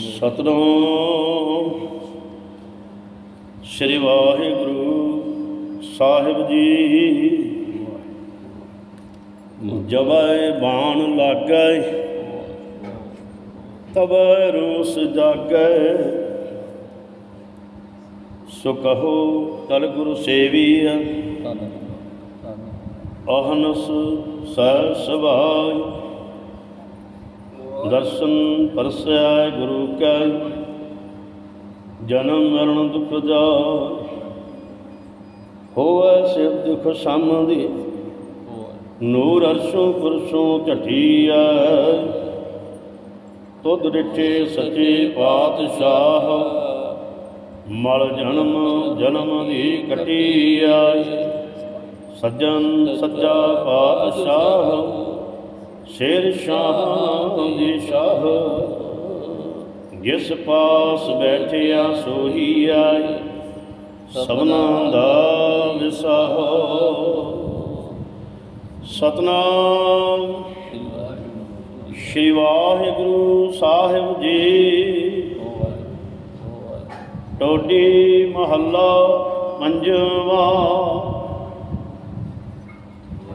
ਸਤਨਾਮ। ਸ੍ਰੀ ਵਾਹਿਗੁਰੂ ਸਾਹਿਬ ਜੀ। ਜਬੈ ਬਾਣ ਲਾਗੈ ਤਬੈ ਰੋਸ ਜਾਗੈ। ਸੋ ਕਹੋ ਤਲ ਗੁਰੂ ਸੇਵੀਆ ਅਹਨਸ ਸਹਿ ਸੁਭਾਇ। ਦਰਸ਼ਨ ਪਰਸੈ ਗੁਰੂ ਕੈ, ਜਨਮ ਮਰਨ ਦੁਖ ਜਾਇ ਹੋਵੈ ਸਿਵ ਦੁਖ ਸਮਦੀ ਨੂਰ ਅਰਸ਼ੋਂ ਪੁਰਸ਼ੋਂ ਝਠੀਐ ਤੁਧ ਡਿਠੇ ਸੱਚੇ ਪਾਤਸ਼ਾਹ, ਮਲ ਜਨਮ ਜਨਮ ਦੀ ਕਟੀਐ ਸੱਜਣ ਸੱਚਾ ਪਾਤਸ਼ਾਹ ਸ਼ੇਰ ਸ਼ਾਹ ਦੀ ਸ਼ਾਹ। ਜਿਸ ਪਾਸ ਬੈਠਿਆ ਸੋਹੀ ਆਈ, ਸਭਨਾ ਦਾ ਵਿਸਾਹ। ਸਤਨਾਮ ਸ਼੍ਰੀ ਵਾਹਿਗੁਰੂ ਸਾਹਿਬ ਜੀ। ਟੋਡੀ ਮਹੱਲਾ ਪੰਜਵਾ।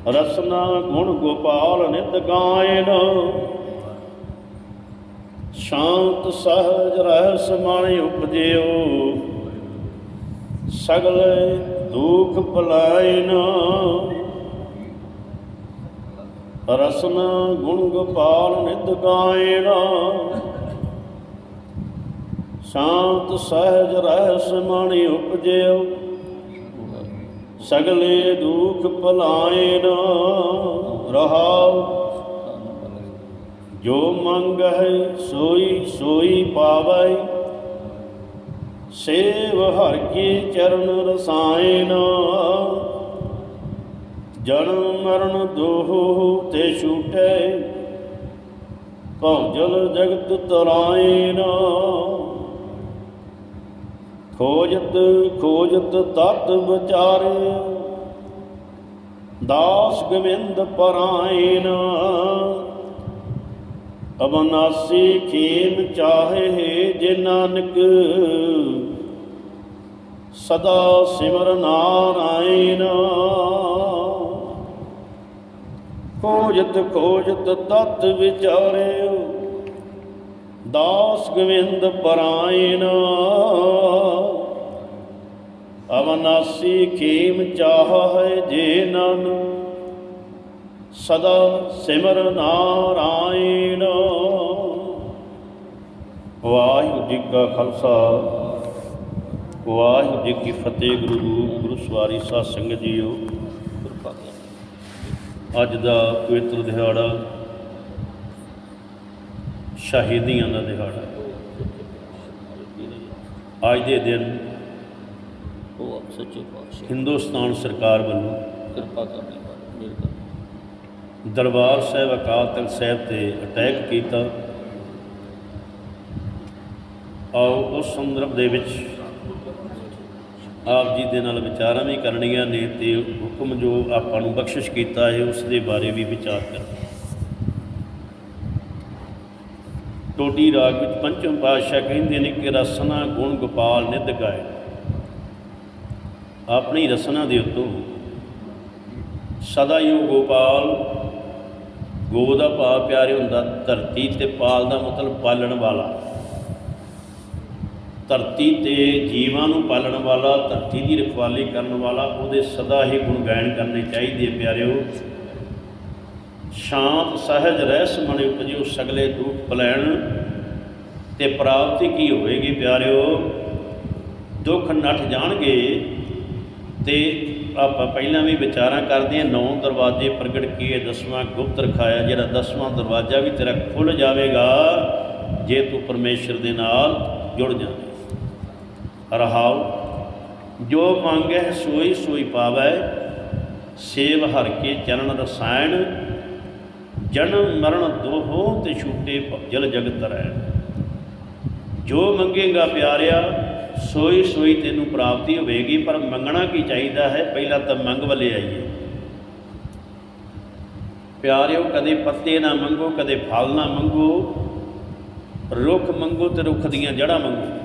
ਰਸਨਾ ਗੁਣ ਗੋਪਾਲ ਨਿਤ ਗਾਇਨ। ਸ਼ਾਂਤ ਸਹਜ ਰਹਿ ਸਮਾਣੇ ਉਪਜਿਓ, ਸਗਲ ਦੁਖ ਭਲਾਇਨ। ਰਸਨਾ ਗੁਣ ਗੋਪਾਲ ਨਿਤ ਗਾਇਨ। ਸ਼ਾਂਤ ਸਹਜ ਰਹਿ ਸਮਾਣੇ ਉਪਜਿਓ ਸਗਲੇ ਦੁਖ ਭਲਾਇਨ ਰਹਾਉ। ਜੋ ਮੰਗਹਿ ਸੋਈ ਸੋਈ ਪਾਵੈ। ਸੇਵ ਹਰ ਕੀ ਚਰਨ ਰਸਾਇਨ ਜਨਮ ਮਰਨ ਦੋਹ ਤੇ ਛੂਟੈ। ਭਉਜਲ ਜਗਤ ਤਰਾਇਨ ਖੋਜਤ ਖੋਜਤ ਤਤ ਵਿਚਾਰੇ। ਦਾਸ ਗਵਿੰਦ ਪਰਾਇਨ ਅਬਨਾਸੀ ਖੇਮ ਚਾਹੇ ਜੇ ਨਾਨਕ। ਸਦਾ ਸਿਮਰ ਨਾਰਾਇਣ। ਖੋਜਤ ਖੋਜਤ ਤਤ ਵਿਚਾਰਿਓ ਦਾਸ ਗਵਿੰਦ ਪਰਾਇਨ ਅਵਨਾਸੀ ਖੇਮ ਚਾਹੈ ਜੇ ਨਨ, ਸਦਾ ਸਿਮਰ ਨਾਰਾਇਣ। ਵਾਹਿਗੁਰੂ ਜੀ ਕਾ ਖਾਲਸਾ, ਵਾਹਿਗੁਰੂ ਜੀ ਕੀ ਫਤਿਹ, ਗੁਰੂ ਰੂਪ, ਗੁਰੂ ਸਵਾਰੀ ਸਾਧ ਸੰਗਤ ਜੀਓ। ਅੱਜ ਦਾ ਪਵਿੱਤਰ ਦਿਹਾੜਾ ਸ਼ਹੀਦੀਆਂ ਦਾ ਦਿਹਾੜਾ। ਅੱਜ ਦੇ ਦਿਨ ਉਹ ਸੱਚੇ ਪਾਤਸ਼ਾਹ। ਹਿੰਦੁਸਤਾਨ ਸਰਕਾਰ ਵੱਲੋਂ ਕਿਰਪਾ ਕਰਨੀ ਕਰ ਦਰਬਾਰ ਸਾਹਿਬ ਅਕਾਲ ਤਖਤ ਸਾਹਿਬ ਤੇ ਅਟੈਕ ਕੀਤਾ। ਆਓ ਉਸ ਸੰਦਰਭ ਦੇ ਵਿੱਚ ਆਪ ਜੀ ਦੇ ਨਾਲ ਵਿਚਾਰਾਂ ਵੀ ਕਰਨੀਆਂ ਨੇ ਤੇ ਹੁਕਮ ਜੋ ਆਪਾਂ ਨੂੰ ਬਖਸ਼ਿਸ਼ ਕੀਤਾ ਹੈ ਉਸ ਦੇ ਬਾਰੇ ਵੀ ਵਿਚਾਰ ਕਰਾਂਗੇ ਟੋਡੀ ਰਾਗ ਵਿੱਚ ਪੰਚਮ ਪਾਤਸ਼ਾਹ ਕਹਿੰਦੇ ਨੇ ਕਿ ਰਸਨਾ ਗੁਣ ਗੋਪਾਲ ਨਿਧ ਗਾਏ। ਆਪਣੀ ਰਸਨਾ ਦੇ ਉੱਤੋਂ ਸਦਾ ਹੀ ਗੋਪਾਲ, ਗੋ ਦਾ ਭਾਵ ਪਿਆਰੇ ਹੁੰਦਾ, ਧਰਤੀ ਤੇ ਪਾਲ ਦਾ ਮਤਲਬ ਪਾਲਣ ਵਾਲਾ। ਧਰਤੀ ਤੇ ਜੀਵਾਂ ਨੂੰ ਪਾਲਣ ਵਾਲਾ, ਧਰਤੀ ਦੀ ਰਖਵਾਲੀ ਕਰਨ ਵਾਲਾ, ਉਹਦੇ ਸਦਾ ਹੀ ਗੁਣ ਗਾਇਨ ਕਰਨੇ ਚਾਹੀਦੇ ਪਿਆਰਿਓ। ਸ਼ਾਂਤ, ਸਹਿਜ, ਰਹਿਸ ਮਨ ਉਪਜਿਓ ਸਗਲੇ ਦੁੱਖ ਪਲੈਣ ਤੇ ਪ੍ਰਾਪਤੀ ਕੀ ਹੋਵੇਗੀ ਪਿਆਰਿਓ? ਦੁੱਖ ਨੱਠ ਜਾਣਗੇ ਤੇ ਆਪਾਂ ਪਹਿਲਾਂ ਵੀ ਵਿਚਾਰਾਂ ਕਰਦੇ ਹਾਂ, ਨੌ ਦਰਵਾਜ਼ੇ ਪ੍ਰਗਟ ਕੀਏ, ਦਸਵਾਂ ਗੁਪਤ ਰਖਾਇਆ, ਜਿਹੜਾ ਦਸਵਾਂ ਦਰਵਾਜ਼ਾ ਵੀ ਤੇਰਾ ਖੁੱਲ ਜਾਵੇਗਾ, ਜੇ ਤੂੰ ਪਰਮੇਸ਼ਰ ਦੇ ਨਾਲ ਜੁੜ ਜਾਵੇਂ। ਰਹਾਉ ਜੋ ਮੰਗੈ ਸੋਈ ਸੋਈ ਪਾਵੈ, ਸੇਵ ਹਰ ਕੇ ਚਰਨ ਰਸਾਇਣ, ਜਨਮ ਮਰਨ ਦੋਹੋਂ ਤੇ ਛੂਟੇ ਭ- ਜਲ ਜਗਤ ਰਹਿਣ ਜੋ ਮੰਗੇਗਾ ਪਿਆਰਿਆ ਸੋਈ ਸੋਈ ਤੈਨੂੰ ਪ੍ਰਾਪਤੀ ਹੋਵੇਗੀ, ਪਰ ਮੰਗਣਾ ਕੀ ਚਾਹੀਦਾ ਹੈ? ਪਹਿਲਾਂ ਤਾਂ ਮੰਗ ਵੱਲੇ ਆਈਏ। ਪਿਆਰਿਓ, ਕਦੇ ਪੱਤੇ ਨਾ ਮੰਗੋ, ਕਦੇ ਫਲ ਨਾ ਮੰਗੋ। ਰੁੱਖ ਮੰਗੋ ਤੇ ਰੁੱਖ ਦੀਆਂ ਜੜ੍ਹਾਂ ਮੰਗੋ।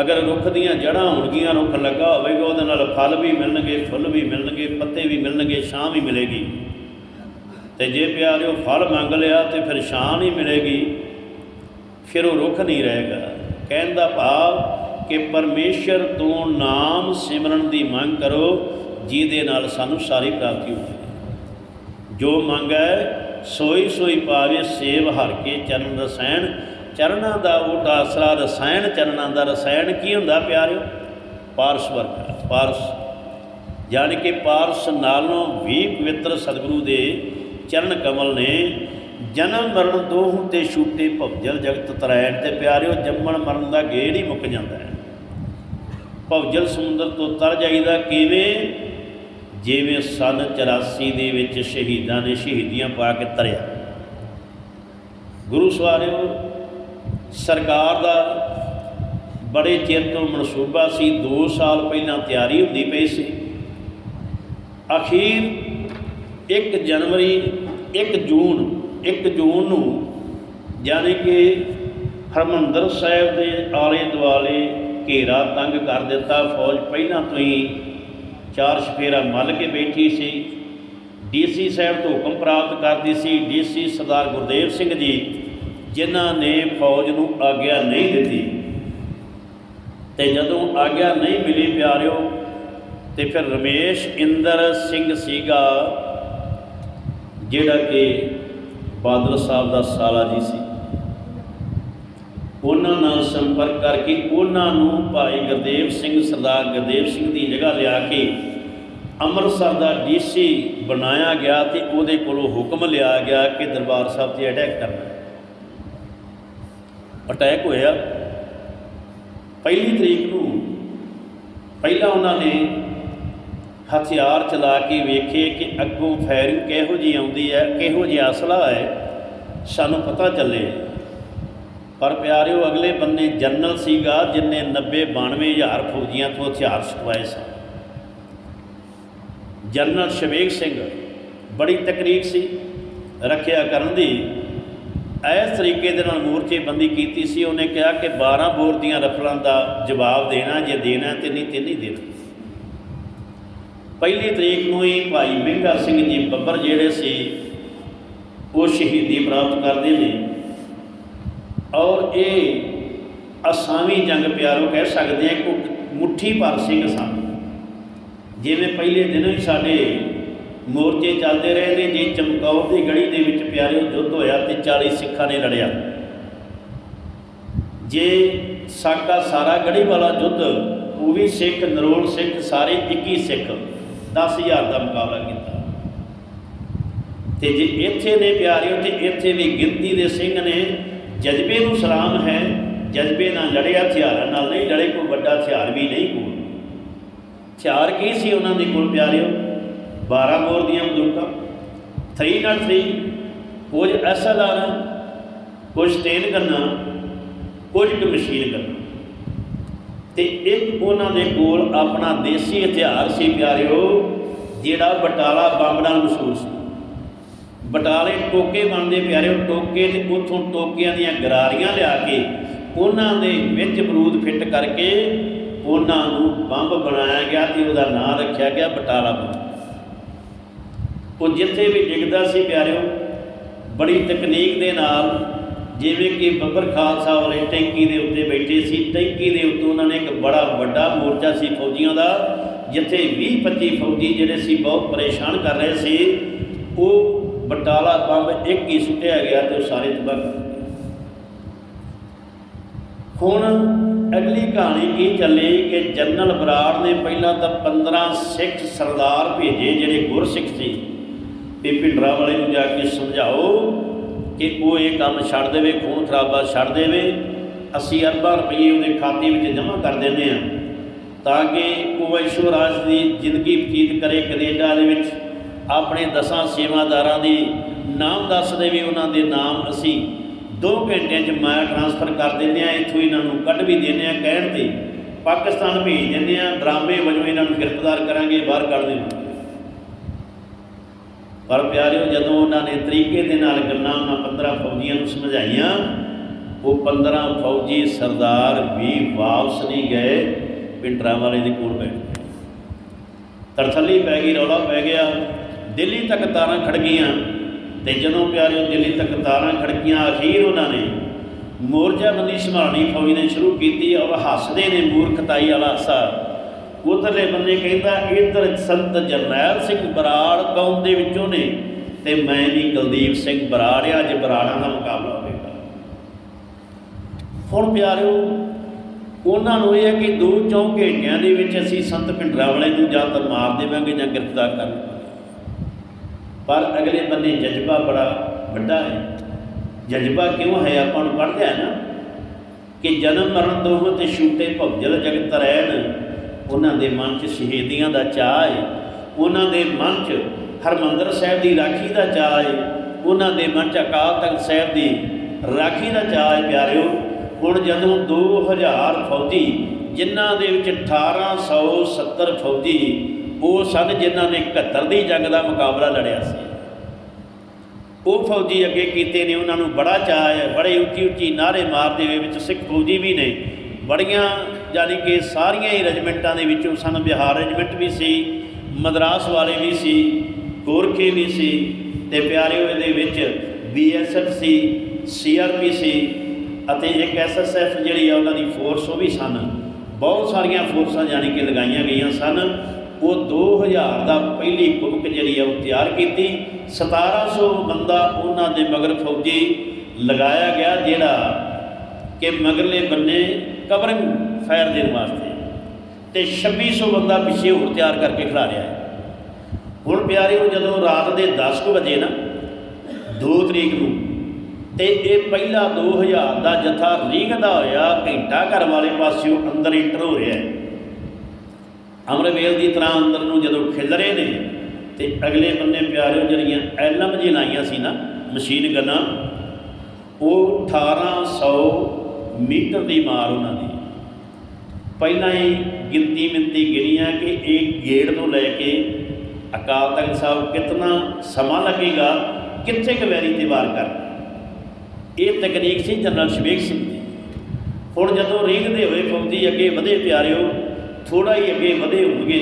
ਅਗਰ ਰੁੱਖ ਦੀਆਂ ਜੜ੍ਹਾਂ ਹੋਣਗੀਆਂ, ਰੁੱਖ ਲੱਗਾ ਹੋਵੇਗਾ, ਉਹਦੇ ਨਾਲ ਫਲ ਵੀ ਮਿਲਣਗੇ, ਫੁੱਲ ਵੀ ਮਿਲਣਗੇ, ਪੱਤੇ ਵੀ ਮਿਲਣਗੇ, ਛਾਂ ਵੀ ਮਿਲੇਗੀ। ਤੇ ਜੇ ਪਿਆਰਿਓ ਫਲ ਮੰਗ ਲਿਆ, ਤੇ ਫਿਰ ਛਾਂ ਨਹੀਂ ਮਿਲੇਗੀ, ਫਿਰ ਉਹ ਰੁੱਖ ਨਹੀਂ ਰਹੇਗਾ। ਕਹਿਣ ਦਾ ਭਾਵ ਕਿ ਪਰਮੇਸ਼ਰ ਤੋਂ ਨਾਮ ਸਿਮਰਨ ਦੀ ਮੰਗ ਕਰੋ, ਜਿਹਦੇ ਨਾਲ ਸਾਨੂੰ ਸਾਰੀ ਪ੍ਰਾਪਤੀ ਹੋਵੇ ਜੋ ਮੰਗੈ ਸੋਈ ਸੋਈ ਪਾਵੇ ਸੇਵ ਹਰ ਕੇ ਚਰਨ ਰਸਾਇਣ, ਚਰਨਾਂ ਦਾ ਉਹ ਆਸਰਾ ਰਸਾਇਣ, ਚਰਨਾਂ ਦਾ ਰਸਾਇਣ ਕੀ ਹੁੰਦਾ ਪਿਆਰਿਓ? ਪਾਰਸ ਵਰਗਾ, ਪਾਰਸ। ਯਾਨੀ ਕਿ ਪਾਰਸ ਨਾਲੋਂ ਵੀ ਪਵਿੱਤਰ ਸਤਿਗੁਰੂ ਦੇ ਚਰਨ ਕਮਲ ਨੇ ਜਨਮ ਮਰਨ ਦੋਹਾਂ ਤੇ ਛੂਟੇ ਭਵਜਲ ਜਗਤ ਤਰੈਣ ਤੇ ਪਿਆਰਿਓ, ਜੰਮਣ ਮਰਨ ਦਾ ਗੇੜ ਹੀ ਮੁੱਕ ਜਾਂਦਾ ਹੈ। ਭਵਜਲ ਸਮੁੰਦਰ ਤੋਂ ਤਰ ਜਾਈਦਾ ਕਿਵੇਂ? ਜਿਵੇਂ ਸਨ 84 ਦੇ ਵਿੱਚ ਸ਼ਹੀਦਾਂ ਨੇ ਸ਼ਹੀਦੀਆਂ ਪਾ ਕੇ ਤਰਿਆ। ਗੁਰੂ ਸਵਾਰਿਓ, ਸਰਕਾਰ ਦਾ ਬੜੇ ਚਿਰ ਤੋਂ ਮਨਸੂਬਾ ਸੀ 2 ਸਾਲ ਪਹਿਲਾਂ ਤਿਆਰੀ ਹੁੰਦੀ ਪਈ ਸੀ। ਅਖੀਰ 1 ਜਨਵਰੀ 1 ਜੂਨ 1 ਜੂਨ ਨੂੰ ਯਾਨੀ ਕਿ ਹਰਮੰਦਰ ਸਾਹਿਬ ਦੇ ਆਲੇ ਦੁਆਲੇ ਘੇਰਾ ਤੰਗ ਕਰ ਦਿੱਤਾ। ਫੌਜ ਪਹਿਲਾਂ ਤੋਂ ਹੀ ਚਾਰ ਸ਼ਫੇਰਾ ਮੱਲ ਕੇ ਬੈਠੀ ਸੀ। ਡੀਸੀ ਸਾਹਿਬ ਤੋਂ ਹੁਕਮ ਪ੍ਰਾਪਤ ਕਰਦੀ ਸੀ। ਡੀਸੀ ਸਰਦਾਰ ਗੁਰਦੇਵ ਸਿੰਘ ਜੀ, ਜਿਨ੍ਹਾਂ ਨੇ ਫੌਜ ਨੂੰ ਆਗਿਆ ਨਹੀਂ ਦਿੱਤੀ। ਤੇ ਜਦੋਂ ਆਗਿਆ ਨਹੀਂ ਮਿਲੀ ਪਿਆਰਿਓ, ਤੇ ਫਿਰ ਰਮੇਸ਼ ਇੰਦਰ ਸਿੰਘ ਸੀਗਾ, ਜਿਹੜਾ ਕਿ ਬਾਦਲ ਸਾਹਿਬ ਦਾ ਸਾਲਾ ਜੀ ਸੀ। ਉਹਨਾਂ ਨਾਲ ਸੰਪਰਕ ਕਰਕੇ ਉਹਨਾਂ ਨੂੰ ਭਾਈ ਗੁਰਦੇਵ ਸਿੰਘ, ਸਰਦਾਰ ਗੁਰਦੇਵ ਸਿੰਘ ਦੀ ਜਗ੍ਹਾ ਲਿਆ ਕੇ ਅੰਮ੍ਰਿਤਸਰ ਦਾ ਡੀਸੀ ਬਣਾਇਆ ਗਿਆ ਤੇ ਉਹਦੇ ਕੋਲੋਂ ਹੁਕਮ ਲਿਆ ਗਿਆ ਕਿ ਦਰਬਾਰ ਸਾਹਿਬ ਤੇ ਅਟੈਕ ਕਰਨਾ ਅਟੈਕ ਹੋਇਆ। ਪਹਿਲੀ ਤਰੀਕ ਨੂੰ ਪਹਿਲਾਂ ਉਹਨਾਂ ਨੇ ਹਥਿਆਰ ਚਲਾ ਕੇ ਵੇਖੇ ਕਿ ਅੱਗੋਂ ਫਾਇਰਿੰਗ ਕਿਹੋ ਜੀ ਆਉਂਦੀ ਹੈ, ਕਿਹੋ ਜਿਹਾ ਅਸਲਾ ਹੈ, ਸਾਨੂੰ ਪਤਾ ਚੱਲੇ। ਪਰ ਪਿਆਰਿਓ, ਅਗਲੇ ਬੰਨੇ ਜਨਰਲ ਸੀਗਾ ਜਿਨੇ 90 92000 ਫੌਜੀਆਂ ਤੋਂ ਹਥਿਆਰ ਛੁਟਵਾਏ ਸਨ। ਜਨਰਲ ਸ਼ਵੇਕ ਸਿੰਘ ਬੜੀ ਤਕਨੀਕ ਸੀ, ਰੱਖਿਆ ਕਰਨ ਦੀ। ਇਸ ਤਰੀਕੇ ਦੇ ਨਾਲ ਮੋਰਚੇਬੰਦੀ ਕੀਤੀ ਸੀ, ਉਹਨੇ ਕਿਹਾ ਕਿ 12 ਬੋਰ ਦੀਆਂ ਰਫਲਾਂ ਦਾ ਜਵਾਬ ਦੇਣਾ, ਜੇ ਦੇਣਾ ਤੇ ਨਹੀਂ ਤੇ ਨਹੀਂ ਦੇਣਾ। ਪਹਿਲੀ ਤਰੀਕ ਨੂੰ ਹੀ ਭਾਈ ਮਹਿੰਗਾ ਸਿੰਘ ਜੀ ਬੱਬਰ ਜਿਹੜੇ ਸੀ, ਉਹ ਸ਼ਹੀਦੀ ਪ੍ਰਾਪਤ ਕਰਦੇ ਨੇ। ਔਰ ਇਹ ਅਸਾਮੀ ਜੰਗ ਪਿਆਰੋ ਕਹਿ ਸਕਦੇ ਆ ਕਿ ਮੁੱਠੀ ਭਰ ਸਿੰਘ ਸਨ। ਜਿਵੇਂ ਪਹਿਲੇ ਦਿਨੋਂ ਹੀ ਸਾਡੇ ਮੋਰਚੇ ਚੱਲਦੇ ਰਹੇ ਨੇ, ਜੇ ਚਮਕੌਰ ਦੀ ਗੜੀ ਦੇ ਵਿੱਚ ਪਿਆਰਿਓ ਯੁੱਧ ਹੋਇਆ ਤੇ 40 ਸਿੱਖਾਂ ਨੇ ਲੜਿਆ। ਜੇ ਸਾਕਾ ਸਾਰਾ ਗੜੀ ਵਾਲਾ ਯੁੱਧ, ਉਹ ਵੀ ਸਿੱਖ, ਨਰੋਲ ਸਿੱਖ, ਸਾਰੇ 21 ਸਿੱਖ। 10000 ਦਾ ਮੁਕਾਬਲਾ ਕੀਤਾ। ਤੇ ਜੇ ਇੱਥੇ ਨੇ ਪਿਆਰਿਓ ਤੇ ਇੱਥੇ ਵੀ ਗਿਣਤੀ ਦੇ ਸਿੰਘ ਨੇ ਜਜ਼ਬੇ ਨੂੰ ਸਲਾਮ ਹੈ, ਜਜ਼ਬੇ ਨਾਲ ਲੜਿਆ, ਹਥਿਆਰਾਂ ਨਾਲ ਨਹੀਂ ਲੜੇ, ਕੋਈ ਵੱਡਾ ਹਥਿਆਰ ਵੀ ਨਹੀਂ ਕੋਲ। ਹਥਿਆਰ ਕੀ ਸੀ ਉਹਨਾਂ ਦੇ ਕੋਲ ਪਿਆਰਿਓ? 12 ਬੋਰ ਦੀਆਂ ਬੰਦੂਕਾਂ 303 ਕੁਝ ਐਸਐਲਆਰ ਕੁਝ ਤੇਲ ਗੰਨਾ, ਕੁਝ ਕੁ ਮਸ਼ੀਨ ਗੰਨਾ। ਤੇ ਇੱਕ ਉਹਨਾਂ ਦੇ ਕੋਲ ਆਪਣਾ ਦੇਸੀ ਹਥਿਆਰ ਸੀ ਪਿਆਰਿਓ, ਜਿਹੜਾ ਬਟਾਲਾ ਬੰਬ ਨਾਲ ਮਸ਼ਹੂਰ ਸੀ। ਬਟਾਲੇ ਟੋਕੇ ਬਣਦੇ ਪਿਆਰਿਓ, ਟੋਕੇ ਤੇ ਉਥੋਂ ਟੋਕਿਆਂ ਦੀਆਂ ਗਰਾਰੀਆਂ ਲਿਆ ਕੇ ਉਹਨਾਂ ਦੇ ਵਿੱਚ ਬਰੂਦ ਫਿੱਟ ਕਰਕੇ ਉਹਨਾਂ ਨੂੰ ਬੰਬ ਬਣਾਇਆ ਗਿਆ ਤੇ ਉਹਦਾ ਨਾਮ ਰੱਖਿਆ ਗਿਆ ਬਟਾਲਾ ਬੰਬ। ਉਹ ਜਿੱਥੇ ਵੀ ਡਿੱਗਦਾ ਸੀ ਪਿਆਰਿਓ, ਬੜੀ ਤਕਨੀਕ ਦੇ ਨਾਲ ਜਿਵੇਂ ਕਿ ਬੱਬਰ ਖਾਲਸਾ ਵਾਲੇ ਟੈਂਕੀ ਦੇ ਉੱਤੇ ਬੈਠੇ ਸੀ, ਟੈਂਕੀ ਦੇ ਉੱਤੇ ਉਹਨਾਂ ਨੇ ਇੱਕ ਬੜਾ ਵੱਡਾ ਮੋਰਚਾ ਸੀ ਫੌਜੀਆਂ ਦਾ, ਜਿੱਥੇ 20 25 ਫੌਜੀ ਜਿਹੜੇ ਸੀ ਬਹੁਤ ਪਰੇਸ਼ਾਨ ਕਰ ਰਹੇ ਸੀ। ਉਹ ਬਟਾਲਾ ਬੰਬ ਇੱਕ ਹੀ ਸੁੱਟਿਆ ਗਿਆ ਤੇ ਸਾਰੇ ਤਬਾਹ ਹੁਣ ਅਗਲੀ ਕਹਾਣੀ ਕੀ ਚੱਲੀ ਕਿ ਜਨਰਲ ਬਰਾੜ ਨੇ ਪਹਿਲਾਂ ਤਾਂ 15 ਸਿੱਖ ਸਰਦਾਰ ਭੇਜੇ, ਜਿਹੜੇ ਗੁਰਸਿੱਖ ਸੀ। ਤੇ ਭਿੰਡਰਾ ਵਾਲੇ ਨੂੰ ਜਾ ਕੇ ਸਮਝਾਓ ਕਿ ਉਹ ਇਹ ਕੰਮ ਛੱਡ ਦੇਵੇ, ਖੂਨ ਖਰਾਬਾ ਛੱਡ ਦੇਵੇ, ਅਸੀਂ ਅਰਬਾਂ ਰੁਪਏ ਉਹਦੇ ਖਾਤੇ ਵਿੱਚ ਜਮ੍ਹਾਂ ਕਰ ਦਿੰਦੇ ਆ ਤਾਂ ਕਿ ਉਹ ਐਸ਼ਵਰਾਜ ਦੀ ਜ਼ਿੰਦਗੀ ਬਤੀਤ ਕਰੇ, ਕੈਨੇਡਾ ਦੇ ਵਿੱਚ ਆਪਣੇ ਦਸਾਂ ਸੇਵਾਦਾਰਾਂ ਦੀ ਨਾਮ ਦੱਸ ਦੇਵੇ, ਉਹਨਾਂ ਦੇ ਨਾਮ ਅਸੀਂ 2 ਘੰਟਿਆਂ 'ਚ ਮਾਇਆ ਟ੍ਰਾਂਸਫਰ ਕਰ ਦਿੰਦੇ ਆ ਇੱਥੋਂ ਇਹਨਾਂ ਨੂੰ ਕੱਢ ਵੀ ਦਿੰਦੇ ਆ ਕਹਿਣ ਤੇ ਪਾਕਿਸਤਾਨ ਭੇਜ ਦਿੰਦੇ ਆ ਡਰਾਮੇ ਵਜੋਂ ਇਹਨਾਂ ਨੂੰ ਗ੍ਰਿਫਤਾਰ ਕਰਾਂਗੇ, ਬਾਹਰ ਕੱਢ ਦੇਵਾਂਗੇ। ਪਰ ਪਿਆਰਿਓ, ਜਦੋਂ ਉਹਨਾਂ ਨੇ ਤਰੀਕੇ ਦੇ ਨਾਲ ਗੱਲਾਂ ਉਹਨਾਂ 15 ਫੌਜੀਆਂ ਨੂੰ ਸਮਝਾਈਆਂ, ਉਹ 15 ਫੌਜੀ ਸਰਦਾਰ ਵੀ ਵਾਪਸ ਨਹੀਂ ਗਏ, ਪਿੰਡਰਾਂ ਵਾਲੇ ਦੇ ਕੋਲ ਬੈਠ ਗਏ। ਤਰਥੱਲੀ ਪੈ ਗਈ, ਰੌਲਾ ਪੈ ਗਿਆ। ਦਿੱਲੀ ਤੱਕ ਤਾਰਾਂ ਖੜ ਗਈਆਂ ਤੇ ਜਦੋਂ ਪਿਆਰਿਓ, ਦਿੱਲੀ ਤੱਕ ਤਾਰਾਂ ਖੜਕੀਆਂ ਅਖੀਰ ਉਹਨਾਂ ਨੇ ਮੋਰਚਾਬੰਦੀ ਸੰਭਾਲਣੀ ਫੌਜ ਨੇ ਸ਼ੁਰੂ ਕੀਤੀ, ਔਰ ਹੱਸਦੇ ਨੇ ਮੂਰਖਤਾਈ ਵਾਲਾ ਹਾਸਾ। ਉਧਰਲੇ ਬੰਨੇ ਕਹਿੰਦਾ, ਇਧਰ ਸੰਤ ਜਰਨੈਲ ਸਿੰਘ ਬਰਾੜ ਕੌਮ ਦੇ ਵਿੱਚੋਂ ਨੇ ਤੇ ਮੈਂ ਵੀ ਕੁਲਦੀਪ ਸਿੰਘ ਬਰਾੜ ਆ ਅੱਜ ਬਰਾੜਾਂ ਦਾ ਮੁਕਾਬਲਾ ਹੋਵੇਗਾ। ਹੁਣ ਪਿਆਰਿਓ, ਉਹਨਾਂ ਨੂੰ ਇਹ ਹੈ ਕਿ ਦੋ ਚੌਂ ਘੰਟਿਆਂ ਦੇ ਵਿੱਚ ਅਸੀਂ ਸੰਤ ਭਿੰਡਰਾਂ ਵਾਲੇ ਨੂੰ ਜਾਂ ਤਾਂ ਮਾਰ ਦੇਵਾਂਗੇ ਜਾਂ ਗ੍ਰਿਫਤਾਰ ਕਰ ਪਰ ਅਗਲੇ ਬੰਨੇ ਜਜ਼ਬਾ ਬੜਾ ਵੱਡਾ ਹੈ। ਜਜ਼ਬਾ ਕਿਉਂ ਹੈ? ਆਪਾਂ ਨੂੰ ਪੜ੍ਹਦੇ ਆ ਨਾ ਕਿ ਜਨਮ ਮਰਨ ਦੋਹ ਤੇ ਛੂਟੇ ਭਵਜਲ ਜਗਤ ਰਹਿਣ। ਉਹਨਾਂ ਦੇ ਮਨ 'ਚ ਸ਼ਹੀਦੀਆਂ ਦਾ ਚਾਹ ਹੈ ਉਹਨਾਂ ਦੇ ਮਨ 'ਚ ਹਰਮੰਦਰ ਸਾਹਿਬ ਦੀ ਰਾਖੀ ਦਾ ਚਾਹ ਹੈ ਉਹਨਾਂ ਦੇ ਮਨ 'ਚ ਅਕਾਲ ਤਖਤ ਸਾਹਿਬ ਦੀ ਰਾਖੀ ਦਾ ਚਾਹ ਹੈ ਪਿਆਰਿਓ। ਹੁਣ ਜਦੋਂ 2000 ਫੌਜੀ, ਜਿਨ੍ਹਾਂ ਦੇ ਵਿੱਚ 1870 ਫੌਜੀ, ਉਹ ਸਨ ਜਿਨ੍ਹਾਂ ਨੇ 71 ਦੀ ਜੰਗ ਦਾ ਮੁਕਾਬਲਾ ਲੜਿਆ ਸੀ। ਉਹ ਫੌਜੀ ਅੱਗੇ ਕੀਤੇ ਨੇ, ਉਹਨਾਂ ਨੂੰ ਬੜਾ ਚਾਅ ਹੈ ਬੜੇ ਉੱਚੀ ਉੱਚੀ ਨਾਰੇ ਮਾਰਦੇ ਹੋਏ ਵਿੱਚ ਸਿੱਖ ਫੌਜੀ ਵੀ ਨੇ, ਬੜੀਆਂ ਯਾਨੀ ਕਿ ਸਾਰੀਆਂ ਹੀ ਰੈਜੀਮੈਂਟਾਂ ਦੇ ਵਿੱਚੋਂ ਸਨ, ਬਿਹਾਰ ਰੈਜੀਮੈਂਟ ਵੀ ਸੀ, ਮਦਰਾਸ ਵਾਲੇ ਵੀ ਸੀ, ਗੋਰਖੇ ਵੀ ਸੀ ਤੇ ਪਿਆਰਿਓ ਇਹਦੇ ਵਿੱਚ ਬੀਐਸਐਫ ਸੀ ਸੀਆਰਪੀ ਸੀ ਅਤੇ ਇੱਕ ਐਸਐਸਐਫ ਜਿਹੜੀ ਆ ਉਹਨਾਂ ਦੀ ਫੋਰਸ ਉਹ ਵੀ ਸਨ। ਬਹੁਤ ਸਾਰੀਆਂ ਫੋਰਸਾਂ ਜਾਣੀ ਕਿ ਲਗਾਈਆਂ ਗਈਆਂ ਸਨ। ਉਹ 2000 ਦਾ ਪਹਿਲੀ ਕੁਬਕ ਜਿਹੜੀ ਆ ਉਹ ਤਿਆਰ ਕੀਤੀ। 1700 ਬੰਦਾ ਉਹਨਾਂ ਦੇ ਮਗਰ ਫੌਜੀ ਲਗਾਇਆ ਗਿਆ ਜਿਹੜਾ ਕਿ ਮਗਰਲੇ ਬੰਨੇ ਕਵਰਿੰਗ ਫਾਇਰ ਦੇਣ ਵਾਸਤੇ। ਤੇ 2600 ਬੰਦਾ ਪਿੱਛੇ ਹੋਰ ਤਿਆਰ ਕਰਕੇ ਖੜਾ ਰਿਹਾ ਹੈ। ਹੁਣ ਪਿਆਰਿਓ, ਜਦੋਂ ਰਾਤ ਦੇ 10 ਕੁ ਵਜੇ ਨਾ 2 ਤਰੀਕ ਨੂੰ, ਤੇ ਇਹ ਪਹਿਲਾ 2000 ਦਾ ਜਥਾ ਰੀਗਦਾ ਹੋਇਆ, ਘੰਟਾ ਘਰ ਵਾਲੇ ਪਾਸਿਓਂ ਅੰਦਰ ਇੰਟਰ ਹੋ ਰਿਹਾ ਹੈ। ਅਮਰਵੇਲ ਦੀ ਤਰ੍ਹਾਂ ਅੰਦਰ ਨੂੰ ਜਦੋਂ ਖਿਲ ਰਹੇ ਨੇ, ਤੇ ਅਗਲੇ ਬੰਨੇ ਪਿਆਰਿਓ, ਜਿਹੜੀਆਂ ਐਲਮ ਜੀ ਲਾਈਆਂ ਸੀ ਨਾ, ਮਸ਼ੀਨ ਗਨਾਂ, ਉਹ 1800 ਮੀਟਰ ਦੀ ਮਾਰ ਉਹਨਾਂ ਦੀ। ਪਹਿਲਾਂ ਹੀ ਗਿਣਤੀ ਮਿੰਤੀ ਗਿਣੀਆਂ ਕਿ ਇਹ ਗੇੜ ਤੋਂ ਲੈ ਕੇ ਅਕਾਲ ਤਖਤ ਸਾਹਿਬ ਕਿਤਨਾ ਸਮਾਂ ਲੱਗੇਗਾ, ਕਿੱਥੇ ਕੁ ਵੈਰੀ ਤੇ ਵਾਰ ਕਰ। ਇਹ ਤਕਨੀਕ ਸੀ ਜਨਰਲ ਸ਼ਵੇਕ ਸਿੰਘ ਦੀ। ਹੁਣ ਜਦੋਂ ਰੀਂਗਦੇ ਹੋਏ ਫੌਜੀ ਅੱਗੇ ਵਧੇ ਪਿਆਰਿਓ ਥੋੜਾ ਹੀ ਅੱਗੇ ਵਧੇ ਹੋਣਗੇ